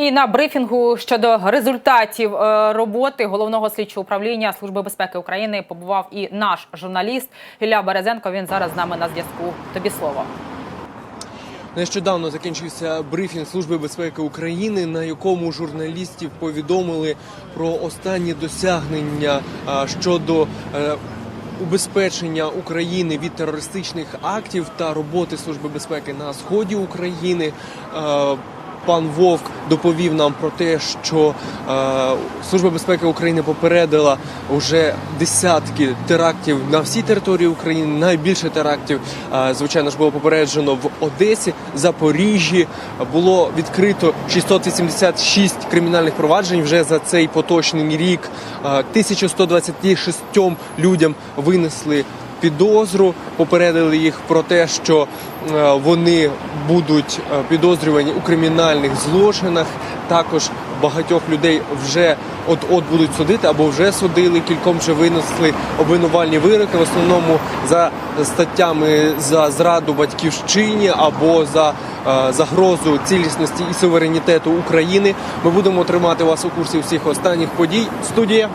І на брифінгу щодо результатів е, роботи головного слідчого управління Служби безпеки України побував і наш журналіст Ілля Березенко. Він зараз з нами на зв'язку. Тобі слово. Нещодавно закінчився брифінг Служби безпеки України, на якому журналістів повідомили про останні досягнення щодо е, убезпечення України від терористичних актів та роботи Служби безпеки на сході України. Е, Пан Вовк доповів нам про те, що е, Служба безпеки України попередила вже десятки терактів на всій території України. Найбільше терактів, е, звичайно ж, було попереджено в Одесі, Запоріжжі. Було відкрито 686 кримінальних проваджень вже за цей поточний рік. Е, 1126 людям винесли підозру, попередили їх про те, що е, вони будуть е, підозрювані у кримінальних злочинах. Також багатьох людей вже от-от будуть судити або вже судили. Кільком вже винесли обвинувальні вироки, в основному за статтями за зраду батьківщині або за е, загрозу цілісності і суверенітету України. Ми будемо тримати вас у курсі всіх останніх подій. Студія.